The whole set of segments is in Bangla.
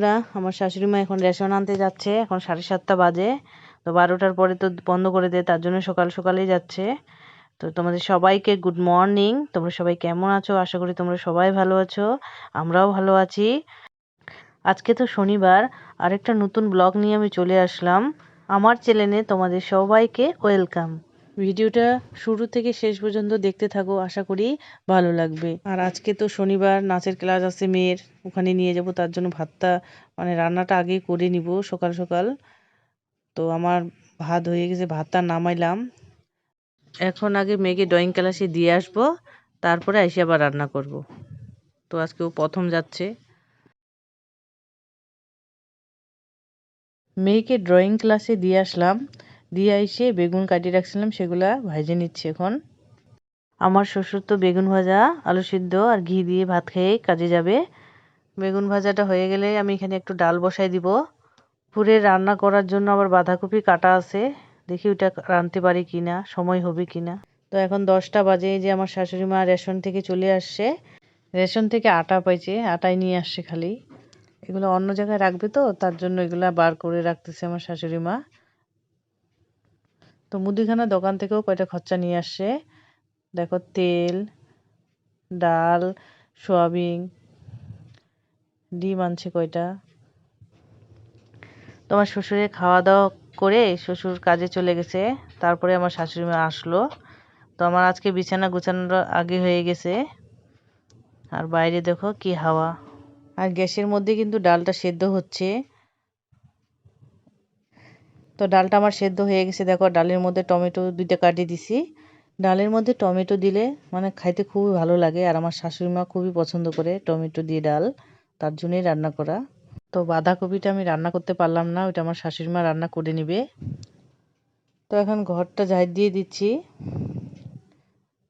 বন্ধুরা, আমার শাশুড়ি মা এখন রেশন আনতে যাচ্ছে, এখন সাড়ে সাতটা বাজে। তো বারোটার পরে তো বন্ধ করে দেয়, তার জন্য সকাল সকালেই যাচ্ছে। তো তোমাদের সবাইকে গুড মর্নিং তোমরা সবাই কেমন আছো? আশা করি তোমরা সবাই ভালো আছো, আমরাও ভালো আছি। আজকে তো শনিবার, আরেকটা নতুন ব্লগ নিয়ে আমি চলে আসলাম। আমার চ্যানেলে তোমাদের সবাইকে ওয়েলকাম ভিডিওটা শুরু থেকে শেষ পর্যন্ত দেখতে থাকো, আশা করি ভালো লাগবে। আর আজকে তো শনিবার, নাচের ক্লাস আছে মেয়ের, ওখানে নিয়ে যাব, তার জন্য ভাতটা মানে রান্নাটা আগে করে নিব সকাল সকাল। তো আমার ভাত হয়ে গেছে, ভাতটা নামাইলাম। এখন আগে মেয়েকে ড্রয়িং ক্লাসে দিয়ে আসব, তারপরে এসে আবার রান্না করব। তো আজকে ও প্রথম যাচ্ছে। মেয়েকে ড্রয়িং ক্লাসে দিয়ে আসলাম। দিয়ে এসে বেগুন কাটিয়ে রাখছিলাম, সেগুলা ভাজে নিচ্ছি এখন। আমার শ্বশুর তো বেগুন ভাজা, আলু সিদ্ধ আর ঘি দিয়ে ভাত খেয়ে কাজে যাবে। বেগুন ভাজাটা হয়ে গেলে আমি এখানে একটু ডাল বসাই দিব। পুরে রান্না করার জন্য আবার বাঁধাকপি কাটা আছে। দেখি ওটা রাঁধতে পারি কি না সময় হবে কি না তো এখন দশটা বাজে যে আমার শাশুড়ি মা রেশন থেকে চলে আসছে। রেশন থেকে আটা পাইছে, আটাই নিয়ে আসছে খালি। এগুলো অন্য জায়গায় রাখবে তো, তার জন্য এগুলা বার করে রাখতেছে আমার শাশুড়ি মা। তো মুদিখানা দোকান থেকেও কয়টা খরচা নিয়ে আসছে দেখো, তেল, ডাল, সোয়াবিন, ডিম আনছে কয়টা? তোমার শ্বশুরে খাওয়া দাওয়া করে শ্বশুর কাজে চলে গেছে, তারপরে আমার শাশুড়ি মা আসলো। তো আমার আজকে বিছানা গুছানোর আগে হয়ে গেছে। আর বাইরে দেখো কি হাওয়া। আর গ্যাসের মধ্যে কিন্তু ডালটা সেদ্ধ হচ্ছে। তো ডালটা আমার সেদ্ধ হয়ে গেছে। দেখো, ডালের মধ্যে টমেটো দুইটা কাটিয়ে দিছি। ডালের মধ্যে টমেটো দিলে মানে খাইতে খুবই ভালো লাগে আর আমার শাশুড়ি মা খুবই পছন্দ করে টমেটো দিয়ে ডাল, তার জন্যই রান্না করা। তো বাঁধাকপিটা আমি রান্না করতে পারলাম না, ওইটা আমার শাশুড়ি মা রান্না করে নিবে। তো এখন ঘরটা ঝাড় দিয়ে দিচ্ছি।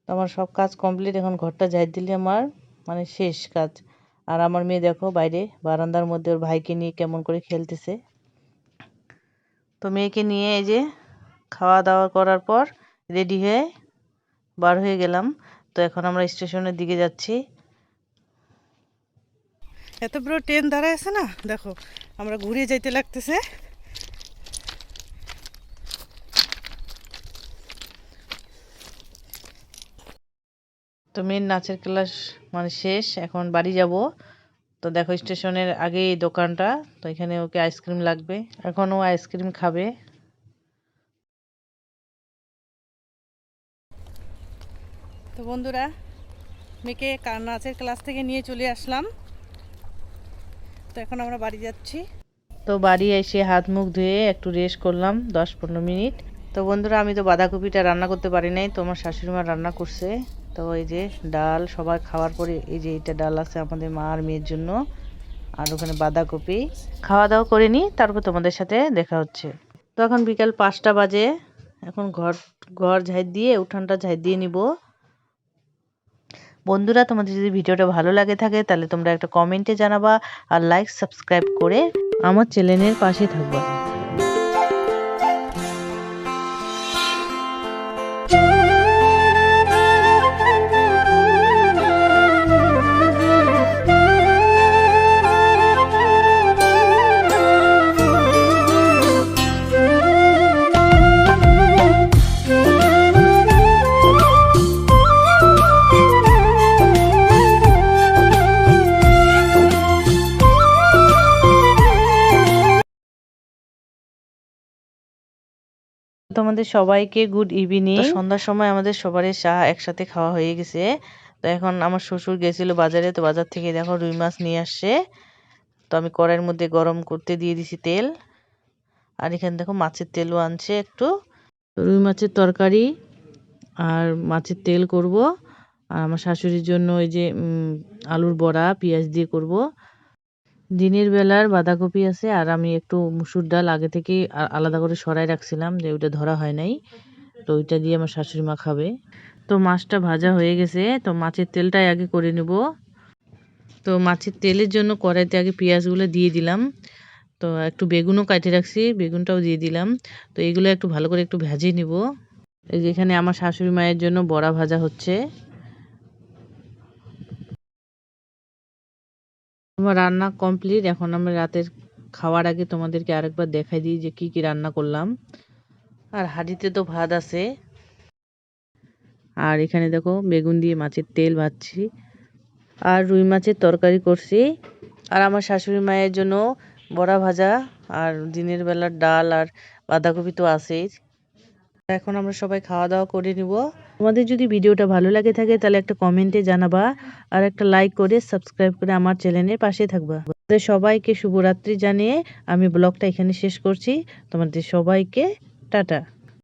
তো আমার সব কাজ কমপ্লিট, এখন ঘরটা ঝাড় দিলে আমার মানে শেষ কাজ। আর আমার মেয়ে দেখো বাইরে বারান্দার মধ্যে ওর ভাইকে নিয়ে কেমন করে খেলতেছে। তো মেয়েকে নিয়ে এই যে খাওয়া দাওয়া করার পর রেডি হয়ে বার হয়ে গেলাম। তো এখন আমরা স্টেশনের দিকে যাচ্ছি। এত বড় ট্রেন দাঁড়ায় আছে না? দেখো আমরা ঘুরে যাইতে লাগতেছে। তো মেয়ের নাচের ক্লাস মানে শেষ এখন বাড়ি যাব। তো দেখো স্টেশনের আগে এই দোকানটা তো এখানে ওকে আইসক্রিম লাগবে। এখন ও আইসক্রিম খাবে। তো বন্ধুরা মেয়েকে নাচের ক্লাস থেকে নিয়ে চলে আসলাম। তো এখন আমরা বাড়ি যাচ্ছি। তো বাড়ি এসে হাত মুখ ধুয়ে একটু রেস্ট করলাম দশ পনেরো মিনিট। তো বন্ধুরা আমি তো বাঁধাকপিটা রান্না করতে পারি নাই তো আমার শাশুড়ি মা রান্না করছে। তো এই যে ডাল, সবাই খাওয়ার পরে এই যে এইটা ডাল আছে আমাদের মা আর মেয়ের জন্য আর ওখানে বাঁধাকপি। খাওয়া দাওয়া করে নিই, তারপর তোমাদের সাথে দেখা হচ্ছে। তো এখন বিকাল পাঁচটা বাজে, এখন ঘর ঘর ঝাড় দিয়ে, উঠানটা ঝাড় দিয়ে নিব। বন্ধুরা, তোমাদের যদি ভিডিওটা ভালো লাগে থাকে, তাহলে তোমরা একটা কমেন্টে জানাবা আর লাইক সাবস্ক্রাইব করে আমার চ্যানেলের পাশে থাকবা। তোমাদের সবাইকে গুড ইভিনিং সন্ধ্যার সময় আমাদের সবারই চা একসাথে খাওয়া হয়ে গেছে। তো এখন আমার শ্বশুর গেছিল বাজারে তো বাজার থেকে দেখো রুই মাছ নিয়ে আসছে। তো আমি কড়াইয়ের মধ্যে গরম করতে দিয়ে দিছি তেল। আর এখানে দেখো মাছের তেলও আনছে একটু। রুই মাছের তরকারি আর মাছের তেল করব। আর আমার শাশুড়ির জন্য ওই যে উম, আলুর বড়া পেঁয়াজ দিয়ে করব। দিনের বেলার বাঁধাকপি আছে আর আমি একটু মুসুর ডাল আগে থেকে আলাদা করে সরাই রাখছিলাম যে ওইটা ধরা হয় নাই। তো ওইটা দিয়ে আমার শাশুড়ি মা খাবে। তো মাছটা ভাজা হয়ে গেছে, তো মাছের তেলটাই আগে করে নেব। তো মাছের তেলের জন্য কড়াইতে আগে পেঁয়াজগুলো দিয়ে দিলাম। তো একটু বেগুনও কাটে রাখছি, বেগুনটাও দিয়ে দিলাম। তো এগুলো একটু ভালো করে একটু ভেজে নিব। এই যে এখানে আমার শাশুড়ি মায়ের জন্য বড়া ভাজা হচ্ছে। আমার রান্না কমপ্লিট এখন আমি রাতের খাওয়ার আগে তোমাদেরকে আরেকবার দেখাই দিই যে কি কি রান্না করলাম। আর হাঁড়িতে তো ভাত আছে। আর এখানে দেখো বেগুন দিয়ে মাছের তেল ভাজছি। আর রুই মাছের তরকারি করছি। আর আমার শাশুড়ি মায়ের জন্য বড়া ভাজা। আর দিনের বেলার ডাল আর বাঁধাকপি তো আছেই। এখন আমরা সবাই খাওয়া দাওয়া করে নিব। তোমাদের যদি ভিডিওটা ভালো লাগে থাকে, তাহলে একটা কমেন্টে জানাবা আর একটা লাইক করে সাবস্ক্রাইব করে আমার চ্যানেলের পাশে থাকবা। তোমাদের সবাইকে শুভরাত্রি জানিয়ে আমি ব্লগটা এখানে শেষ করছি। তোমাদের সবাইকে টাটা।